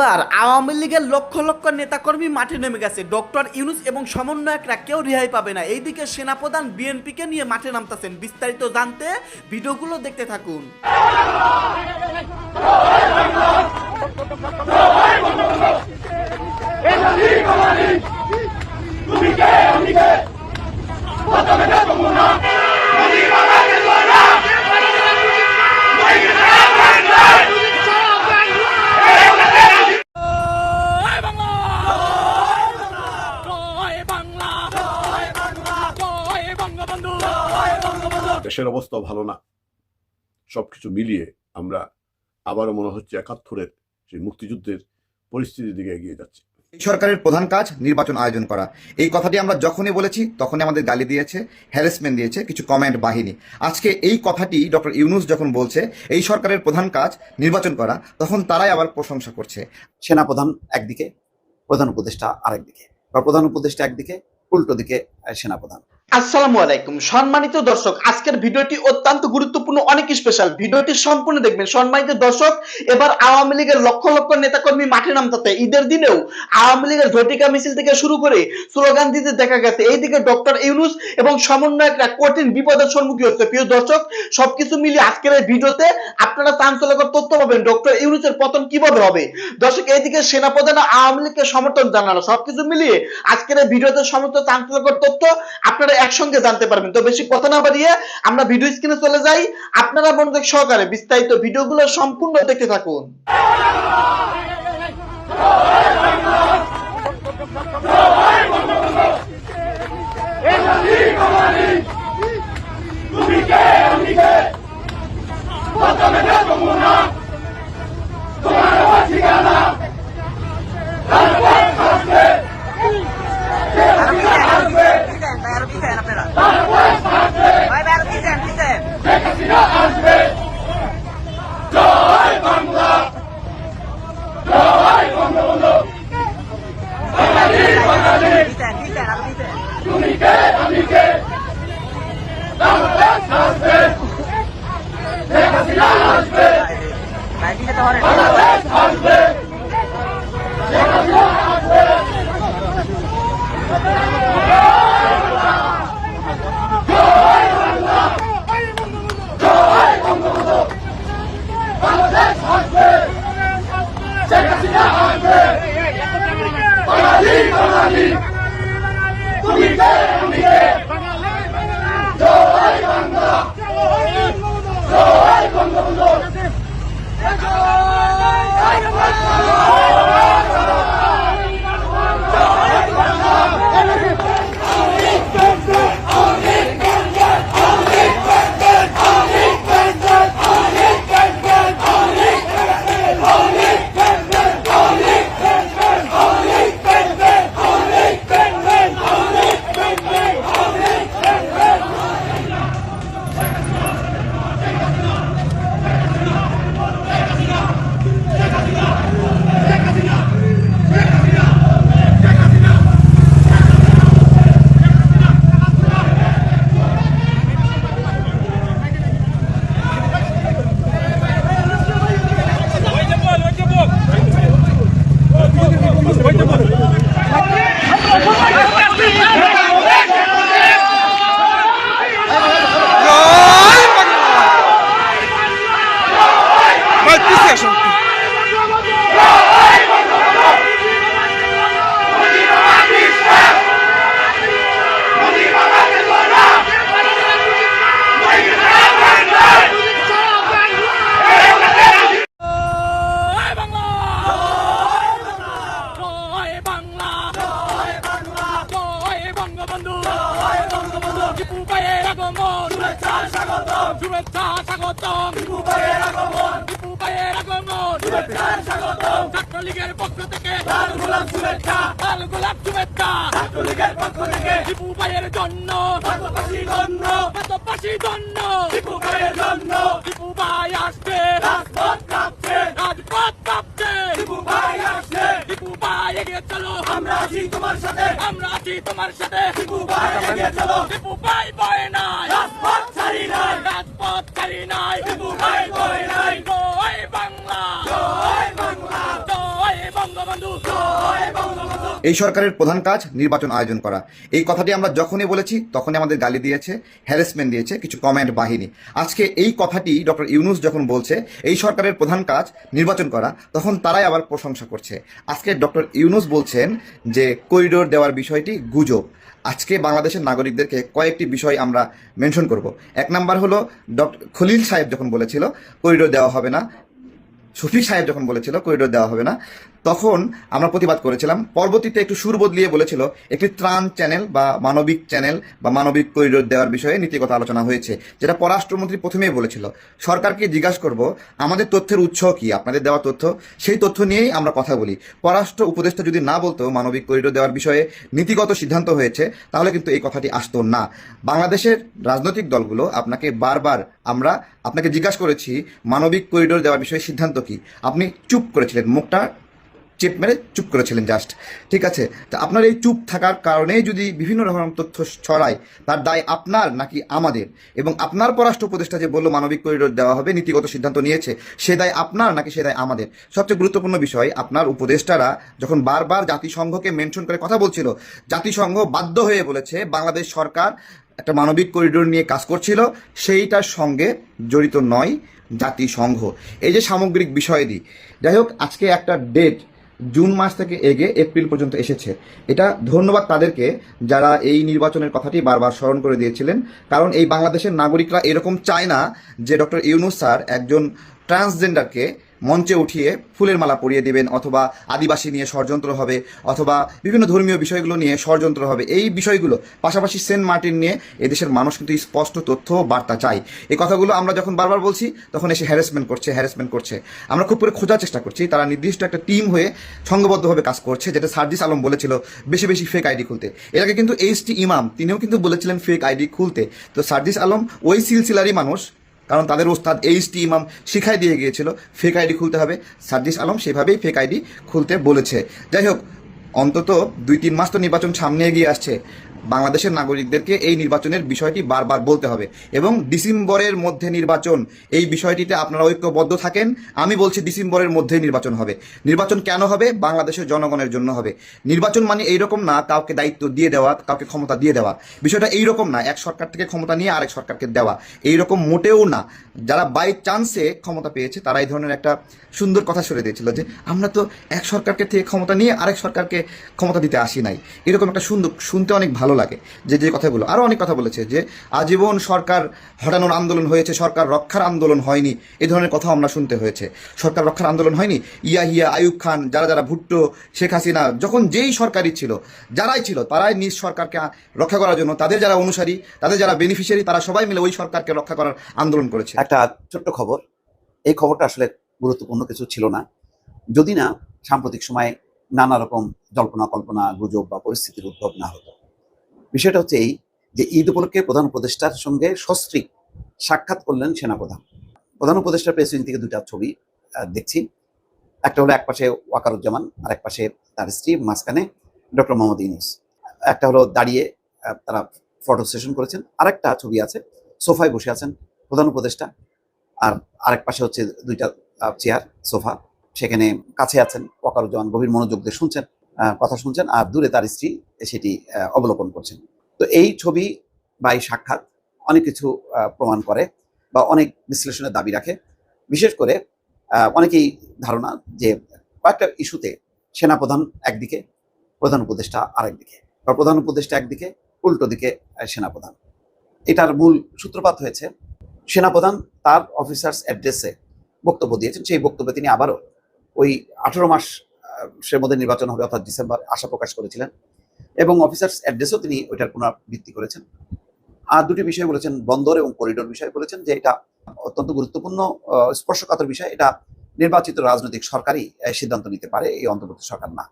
এবার আওয়ামী লীগের লক্ষ লক্ষ নেতাকর্মী মাঠে নেমে গেছে। ডক্টর ইউনুস এবং সমন্বয়করা কেউ রেহাই পাবে না। এইদিকে সেনাপ্রধান বিএনপিকে নিয়ে মাঠে নামতেছেন। বিস্তারিত জানতে ভিডিওগুলো দেখতে থাকুন বাংলা জয় বাংলা জয় বাংলা জয় বঙ্গবন্ধু জয় বঙ্গবন্ধু দেশের অবস্থা ভালো না। সবকিছু মিলিয়ে আমরা আবারও মনে হচ্ছে একাত্তরের সেই মুক্তিযুদ্ধের পরিস্থিতির দিকে এগিয়ে যাচ্ছে। এই সরকারের প্রধান কাজ নির্বাচন আয়োজন করা। এই কথাটি আমরা যখনই বলেছি তখনই আমাদের গালি দিয়েছে হ্যারাসমেন্ট দিয়েছে কিছু কমেন্ট বাহিনী। আজকে এই কথাটি ডক্টর ইউনুস যখন বলছে এই সরকারের প্রধান কাজ নির্বাচন করা তখন তারাই আবার প্রশংসা করছে। সেনাপ্রধান একদিকে প্রধান উপদেষ্টা আরেকদিকে বা প্রধান উপদেষ্টা একদিকে উল্টো দিকে সেনাপ্রধান। আসসালামু আলাইকুম। সম্মানিত দর্শক, আজকের ভিডিওটি অত্যন্ত গুরুত্বপূর্ণ, অনেক স্পেশাল ভিডিওটি সম্পূর্ণ দেখবেন। সম্মানিত দর্শক, এবার আওয়ামী লীগের লক্ষ লক্ষ নেতাকর্মী মাঠে নামতাতে ঈদের দিনেও আওয়ামী লীগের ঝটিকা মিছিল থেকে শুরু করে স্লোগান দিতে দেখা গেছে। এইদিকে ডক্টর ইউনুস এবং সমন্বয়করা কঠিন বিপদের সম্মুখীন হচ্ছে। প্রিয় দর্শক, সবকিছু মিলিয়ে আজকের এই ভিডিওতে আপনারা চাঞ্চলকর তথ্য পাবেন। ডক্টর ইউনুসের পতন কীভাবে হবে? দর্শক, এইদিকে সেনাপ্রধান আওয়ামী লীগকে সমর্থন জানালো। সবকিছু মিলিয়ে আজকের এই ভিডিওতে সমস্ত চাঞ্চলকর তথ্য আপনারা একসঙ্গে জানতে পারবেন। তো বেশি কথা না বাড়িয়ে আমরা ভিডিও স্ক্রিনে চলে যাই। আপনারা মনোযোগ সহকারে বিস্তারিত ভিডিওগুলো সম্পূর্ণ দেখতে থাকুন। জয় টিপু ভাইয়ের জন্য। ভারতবাসীর জন্য। ভারতবাসীর জন্য। টিপু ভাইয়ের জন্য। টিপু ভাই আসছে। রাজপথ কাঁপছে। রাজপথ কাঁপছে। টিপু ভাই আসছে। টিপু ভাই এগিয়ে চলো। আমরা আছি তোমার সাথে। আমরা আছি তোমার সাথে। টিপু ভাই এগিয়ে চলো। টিপু ভাই ভয় নাই। রাজপথ ছাড়ি নাই। রাজপথ ছাড়ি নাই। টিপু ভাই ভয় নাই। জয় বাংলা। জয় বাংলা। জয় এই সরকারের প্রধান কাজ নির্বাচন আয়োজন করা। এই কথাটি আমরা যখনই বলেছি, তখনই আমাদের গালি দিয়েছে হ্যারাসমেন্ট দিয়েছে, কিছু কমেন্ট বাহিনী। আজকে এই কথাটি ডক্টর ইউনুস যখন বলছে, এই সরকারের প্রধান কাজ নির্বাচন করা, তখন তারাই আবার প্রশংসা করছে। আজকে ডক্টর ইউনুস বলছেন যে করিডোর দেওয়ার বিষয়টি গুজব। আজকে বাংলাদেশের নাগরিকদেরকে কয়েকটি বিষয় আমরা মেনশন করব। এক নাম্বার হলো, ডক্টর খলিল সাহেব যখন বলেছিল করিডোর দেওয়া হবে না শফিক সাহেব যখন বলেছিল করিডোর দেওয়া হবে না, তখন আমরা প্রতিবাদ করেছিলাম। পরবর্তীতে একটু সুর বদলিয়ে বলেছিল, একটি ত্রাণ চ্যানেল বা মানবিক চ্যানেল বা মানবিক করিডোর দেওয়ার বিষয়ে নীতিগত আলোচনা হয়েছে, যেটা পররাষ্ট্রমন্ত্রী প্রথমেই বলেছিল। সরকারকে জিজ্ঞাসা করব, আমাদের তথ্যের উৎস কি? আপনাদের দেওয়া তথ্য? সেই তথ্য নিয়েই আমরা কথা বলি। পররাষ্ট্র উপদেষ্টা যদি না বলতো মানবিক করিডোর দেওয়ার বিষয়ে নীতিগত সিদ্ধান্ত হয়েছে, তাহলে কিন্তু এই কথাটি আসতো না। বাংলাদেশের রাজনৈতিক দলগুলো আপনাকে বারবার আমরা আপনাকে জিজ্ঞাসা করেছি, মানবিক করিডোর দেওয়ার বিষয়ে সিদ্ধান্ত কি? আপনি চুপ করেছিলেন, মুখটা চেপ মেরে চুপ করেছিলেন জাস্ট ঠিক আছে? তো আপনার এই চুপ থাকার কারণেই যদি বিভিন্ন রকম তথ্য ছড়ায়, তার দায় আপনার নাকি আমাদের? এবং আপনার পররাষ্ট্র উপদেষ্টা যে বলল মানবিক করিডোর দেওয়া হবে, নীতিগত সিদ্ধান্ত নিয়েছে, সে দায় আপনার নাকি সে দায় আমাদের? সবচেয়ে গুরুত্বপূর্ণ বিষয়, আপনার উপদেষ্টারা যখন বারবার জাতিসংঘকে মেনশন করে কথা বলছিল, জাতিসংঘ বাধ্য হয়ে বলেছে, বাংলাদেশ সরকার একটা মানবিক করিডোর নিয়ে কাজ করছিল, সেইটার সঙ্গে জড়িত নয় জাতিসংঘ। এই যে সামগ্রিক বিষয়াদি যাই হোক, আজকে একটা ডেট জুন মাস থেকে এগে এপ্রিল পর্যন্ত এসেছে। এটা ধন্যবাদ তাদেরকে যারা এই নির্বাচনের কথাটি বারবার স্মরণ করে দিয়েছিলেন, কারণ এই বাংলাদেশের নাগরিকরা এরকম চায় না যে ডক্টর ইউনুস স্যার একজন ট্রান্সজেন্ডারকে মঞ্চে উঠিয়ে ফুলের মালা পরিয়ে দিবেন অথবা আদিবাসী নিয়ে ষড়যন্ত্র হবে অথবা বিভিন্ন ধর্মীয় বিষয়গুলো নিয়ে ষড়যন্ত্র হবে। এই বিষয়গুলো পাশাপাশি সেন্ট মার্টিন নিয়ে এদেশের মানুষ কিন্তু স্পষ্ট তথ্য বার্তা চাই এই কথাগুলো আমরা যখন বারবার বলছি, তখন এসে হ্যারাসমেন্ট করছে হ্যারাসমেন্ট করছে। আমরা খুব করে খোঁজার চেষ্টা করছি, তারা নির্দিষ্ট একটা টিম হয়ে সংঘবদ্ধভাবে কাজ করছে, যেটা সার্জিস আলম বলেছিল, বেশি বেশি ফেক আইডি খুলতে। এর আগে কিন্তু এইচ টি ইমাম তিনিও কিন্তু বলেছিলেন ফেক আইডি খুলতে। তো সার্জিস আলম ওই সিলসিলারই মানুষ কারণ তাদের ওস্তাদ এইচ টি ইমাম শিখাই দিয়ে গিয়েছিল ফেক আইডি খুলতে হবে। সার্জিস আলম সেভাবেই ফেক আইডি খুলতে বলেছে। যাই হোক, অন্তত দুই তিন মাস তো নির্বাচন সামনে এগিয়ে আসছে। বাংলাদেশের নাগরিকদেরকে এই নির্বাচনের বিষয়টি বারবার বলতে হবে। এবং ডিসেম্বরের মধ্যে নির্বাচন, এই বিষয়টিতে আপনারা ঐক্যবদ্ধ থাকেন। আমি বলছি ডিসেম্বরের মধ্যে নির্বাচন হবে। নির্বাচন কেন হবে? বাংলাদেশের জনগণের জন্য হবে। নির্বাচন মানে এইরকম না কাউকে দায়িত্ব দিয়ে দেওয়া, কাউকে ক্ষমতা দিয়ে দেওয়া। বিষয়টা এইরকম না, এক সরকার থেকে ক্ষমতা নিয়ে আরেক সরকারকে দেওয়া। এইরকম মোটেও না। যারা বাই চান্সে ক্ষমতা পেয়েছে, তারা এই ধরনের একটা সুন্দর কথা সরে দিয়েছিল যে, আমরা তো এক সরকারকে থেকে ক্ষমতা নিয়ে আরেক সরকারকে ক্ষমতা দিতে আসি নাই। এরকম একটা সুন্দর, শুনতে অনেক ভালো লাগে। যে যে কথাগুলো আরও অনেক কথা বলেছে যে, আজীবন সরকার হটানোর আন্দোলন হয়েছে, সরকার রক্ষার আন্দোলন হয়নি, এ ধরনের কথা আমরা শুনতে হয়েছে। সরকার রক্ষার আন্দোলন হয়নি, ইয়া হিয়া, আয়ুব খান, যারা যারা ভুট্টো, শেখ হাসিনা, যখন যেই সরকারই ছিল, যারাই ছিল, তারাই নিজ সরকারকে রক্ষা করার জন্য, তাদের যারা অনুসারী, তাদের যারা বেনিফিশিয়ারি তারা সবাই মিলে ওই সরকারকে রক্ষা করার আন্দোলন করেছে। একটা ছোট্ট খবর, এই খবরটা আসলে গুরুত্বপূর্ণ কিছু ছিল না। যদি না, সাম্প্রতিক সময়ে নানা রকম জল্পনা কল্পনা গুজব বা পরিস্থিতির উদ্ভব না হতো। বিষয়টা হচ্ছে এই যে ঈদ উপলক্ষে প্রধান উপদেষ্টার সঙ্গে সস্ত্রীক সাক্ষাৎ করলেন সেনাপ্রধান। প্রধান উপদেষ্টার প্রেস উইং থেকে দুটা ছবি দেখছি। একটা হলো এক পাশে ওয়াকারুজ্জামান, আর এক পাশে তার স্ত্রী, মাঝখানে ডক্টর মোহাম্মদ ইউনুস। একটা হলো দাঁড়িয়ে তারা ফটো সেশন করেছেন। আরেকটা ছবি আছে, সোফায় বসে আছেন প্রধান উপদেষ্টা। আর আরেক পাশে হচ্ছে দুইটা চেয়ার সোফা। সেখানে কাছে আছেন ওয়াকারুজ্জামান, গভীর মনোযোগ দিয়ে শুনছেন। কথা শুনছেন, আর দূরে তার স্ত্রী সেটি অবলোকন করছেন। তো এই ছবি বা এই সাক্ষাৎ অনেক কিছু প্রমাণ করে বা অনেক বিশ্লেষণের দাবি রাখে। বিশেষ করে অনেকেই ধারণা যে কয়েকটা ইস্যুতে সেনাপ্রধান একদিকে, প্রধান উপদেষ্টা আরেকদিকে বা প্রধান উপদেষ্টা একদিকে, উল্টো দিকে সেনাপ্রধান। এটার মূল সূত্রপাত হয়েছে, সেনাপ্রধান তার অফিসার্স অ্যাড্রেসে বক্তব্য দিয়েছেন। সেই বক্তব্যে তিনি আবারও ওই আঠেরো মাস সে মধ্যে নির্বাচন হবে অর্থাৎ ডিসেম্বর, আশা প্রকাশ করেছিলেন। এবং অফিসার্স অ্যাড্রেসও তিনি ওইটার পুনরাবৃত্তি করেছেন। আর দুটি বিষয় বলেছেন, বন্দর এবং করিডোর বিষয় বলেছেন, যে এটা অত্যন্ত গুরুত্বপূর্ণ স্পর্শকাতর বিষয়। এটা নির্বাচিত রাজনৈতিক সরকারই সিদ্ধান্ত নিতে পারে, এই অন্তর্বর্তী সরকার না।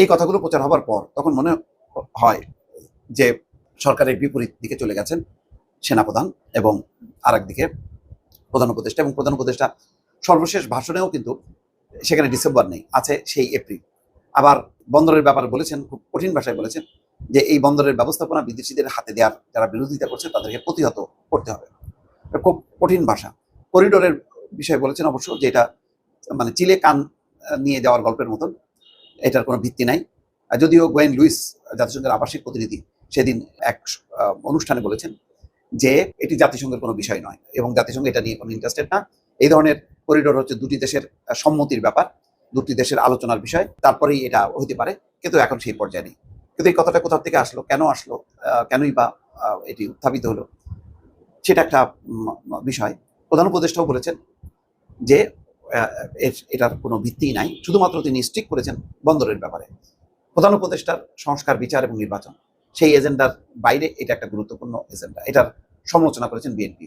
এই কথাগুলো প্রচার হবার পর তখন মনে হয় যে সরকারের বিপরীত দিকে চলে গেছেন সেনাপ্রধান এবং আরেকদিকে প্রধান উপদেষ্টা। এবং প্রধান উপদেষ্টা সর্বশেষ ভাষণেও কিন্তু সেখানে ডিসেম্বর নেই, আছে সেই এপ্রিল। আবার বন্দরের ব্যাপারে বলেছেন, খুব কঠিন ভাষায় বলেছেন, যে এই বন্দরের ব্যবস্থাপনা বিদেশিদের হাতে দেওয়ার যারা বিরোধিতা করছে, তাদেরকে প্রতিহত করতে হবে। খুব কঠিন ভাষা। করিডোরের বিষয়ে বলেছেন অবশ্য যে এটা মানে চিলে কান নিয়ে যাওয়ার গল্পের মতন, এটার কোনো ভিত্তি নাই। যদিও গোয়েন লুইস জাতিসংঘের আবাসিক প্রতিনিধি, সেদিন এক অনুষ্ঠানে বলেছেন যে এটি জাতিসংঘের কোনো বিষয় নয় এবং জাতিসংঘ এটা নিয়ে কোনো ইন্টারেস্টেড না। এই ধরনের করিডোর হচ্ছে দুটি দেশের সম্মতির ব্যাপার, দুটি দেশের আলোচনার বিষয়। তারপরেই এটা হতে পারে, কিন্তু এখন সেই পর্যায়ে নেই। কিন্তু এই কথাটা কোথা থেকে আসলো, কেন আসলো কেনই বা এটি উত্থাপিত হলো, সেটা একটা বিষয়। প্রধান উপদেষ্টাও বলেছেন যে এটার কোনো ভিত্তি নাই, শুধুমাত্র তিনি স্ট্রিক করেছেন বন্দরের ব্যাপারে। প্রধান উপদেষ্টার সংস্কার, বিচার এবং নির্বাচন, সেই এজেন্ডার বাইরে এটা একটা গুরুত্বপূর্ণ এজেন্ডা। এটার সমালোচনা করেছেন বিএনপি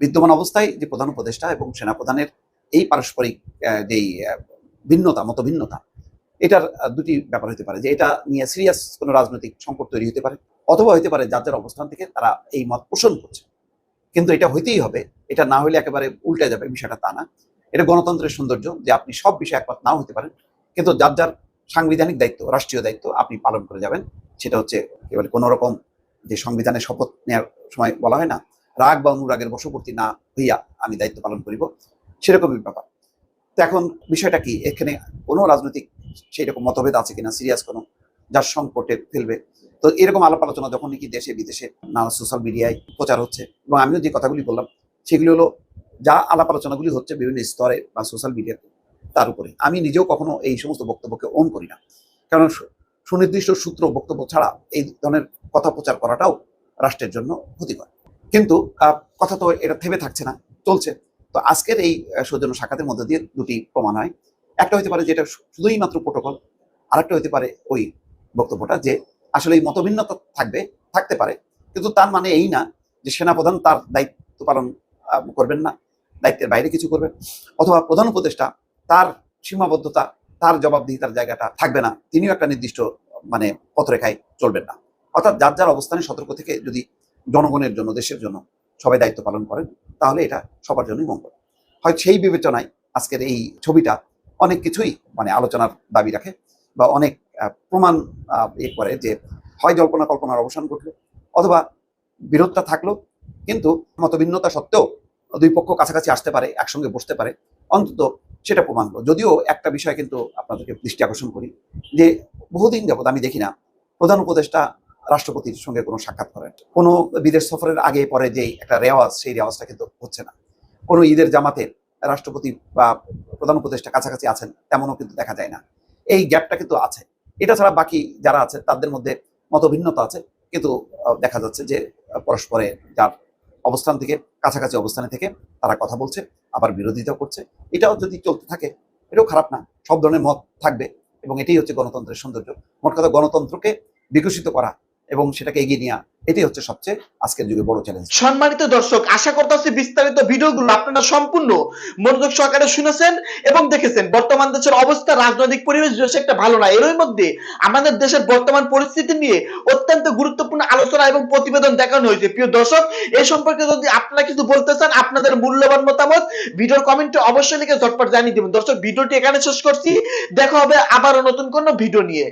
বিদ্যমান অবস্থায় যে প্রধান উপদেষ্টা এবং সেনাপ্রধানের এই পারস্পরিক যেই ভিন্নতা মত ভিন্নতা এটার দুটি ব্যাপার হতে পারে যে এটা নিয়ে সিরিয়াস কোনো রাজনৈতিক সংকট তৈরি হতে পারে অথবা হতে পারে যার অবস্থান থেকে তারা এই মত পোষণ করছে। কিন্তু এটা হইতেই হবে, এটা না হলে একেবারে উল্টে যাবে, বিষয়টা তা না। এটা গণতন্ত্রের সৌন্দর্য যে আপনি সব বিষয়ে একমত নাও হতে পারেন, কিন্তু যার যার সাংবিধানিক দায়িত্ব, রাষ্ট্রীয় দায়িত্ব আপনি পালন করে যাবেন, সেটা হচ্ছে এবারে কোনো রকম যে সংবিধানে শপথ নেওয়ার সময় বলা হয় না রাগ বা অনুরাগের বশবর্তী না হইয়া আমি দায়িত্ব পালন করিব, সেরকমই ব্যাপার। তো এখন বিষয়টা কি? এখানে কোনো রাজনৈতিক সেই রকম মতভেদ আছে কিনা? সিরিয়াস কোনো? যার সংকটে ফেলবে? তো এরকম আলাপ আলোচনা যখন নাকি দেশে, বিদেশে নানা সোশ্যাল মিডিয়ায় প্রচার হচ্ছে, এবং আমিও যে কথাগুলি বললাম, সেগুলি হলো যা আলাপ আলোচনাগুলি হচ্ছে বিভিন্ন স্তরে বা সোশ্যাল মিডিয়াতে তার উপরে। আমি নিজেও কখনো এই সমস্ত বক্তব্যকে অন করি না। কারণ সুনির্দিষ্ট সূত্র বক্তব্য ছাড়া এই ধরনের কথা প্রচার করাটাও রাষ্ট্রের জন্য ক্ষতিকর। কিন্তু কথা তো এটা থেমে থাকছে না, চলছে। তো আজকের এই সৌজন্য সাক্ষাতের মধ্যে দিয়ে দুটি প্রমাণ হয়। একটা হতে পারে যেটা শু- শুধুই মাত্র প্রোটোকল, আরেকটা হতে পারে ওই বক্তব্যটা যে আসলে এই মতভিন্নতা থাকবে, থাকতে পারে। কিন্তু তার মানে এই না যে সেনাপ্রধান তার দায়িত্ব পালন করবেন না, দায়িত্বের বাইরে কিছু করবেন। অথবা প্রধান উপদেষ্টা তার সীমাবদ্ধতা, তার জবাবদিহিতার জায়গাটা থাকবে না, তিনিও একটা নির্দিষ্ট মানে পথরেখায় চলবেন না। অর্থাৎ যার যার অবস্থানে সতর্ক থেকে যদি জনগণের জন্য, দেশের জন্য সবাই দায়িত্ব পালন করেন, তাহলে এটা সবার জন্যই মঙ্গল। হয় সেই বিবেচনায় আজকের এই ছবিটা অনেক কিছুই মানে আলোচনার দাবি রাখে বা অনেক প্রমাণ এ করে যে হয় জল্পনা কল্পনার অবসান ঘটলো অথবা বিরোধটা থাকল, কিন্তু মতভিন্নতা সত্ত্বেও দুই পক্ষ কাছাকাছি আসতে পারে, একসঙ্গে বসতে পারে, অন্তত সেটা প্রমাণ হলো। যদিও একটা বিষয় কিন্তু আপনাদেরকে দৃষ্টি আকর্ষণ করি যে বহুদিন যাবৎ আমি দেখি না, প্রধান উপদেষ্টা রাষ্ট্রপতির সঙ্গে কোনো সাক্ষাৎ করেন। কোনো বিদেশ সফরের আগে পরে যে একটা রেওয়াজ, সেই রেওয়াজটা কিন্তু হচ্ছে না। কোনো ঈদের জামাতে রাষ্ট্রপতি বা প্রধান উপদেষ্টা কাছাকাছি আছেন, তেমনও কিন্তু দেখা যায় না। এই গ্যাপটা কিন্তু আছে। এটা ছাড়া বাকি যারা আছে, তাদের মধ্যে মতভিন্নতা আছে। কিন্তু দেখা যাচ্ছে যে পরস্পরে যার অবস্থান থেকে, কাছাকাছি অবস্থানে থেকে তারা কথা বলছে, আবার বিরোধিতা করছে। এটাও যদি চলতে থাকে, এটাও খারাপ না। সব ধরনের মত থাকবে এবং এটাই হচ্ছে গণতন্ত্রের সৌন্দর্য। মোট কথা গণতন্ত্রকে বিকশিত করা এবং সেটাকে এগিয়ে নেওয়া এটাই হচ্ছে সবচেয়ে আজকের যুগে বড় চ্যালেঞ্জ সম্মানিত দর্শক, আশা করতেছি বিস্তারিত ভিডিওগুলো আপনারা সম্পূর্ণ মনোযোগ সহকারে শুনেছেন এবং দেখেছেন। বর্তমান দেশের অবস্থা, রাজনৈতিক পরিবেশ বেশ একটা ভালো না, এরই মধ্যে আমাদের দেশের বর্তমান পরিস্থিতি নিয়ে অত্যন্ত গুরুত্বপূর্ণ আলোচনা এবং প্রতিবেদন দেখানো হয়েছে। প্রিয় দর্শক এই সম্পর্কে যদি আপনারা কিছু বলতে চান, আপনাদের মূল্যবান মতামত, ভিডিওর কমেন্টে অবশ্যই লিখে ঝটপট জানিয়ে দেবেন। দর্শক, ভিডিওটি এখানে শেষ করছি। দেখা হবে আবারও নতুন কোনো ভিডিও নিয়ে।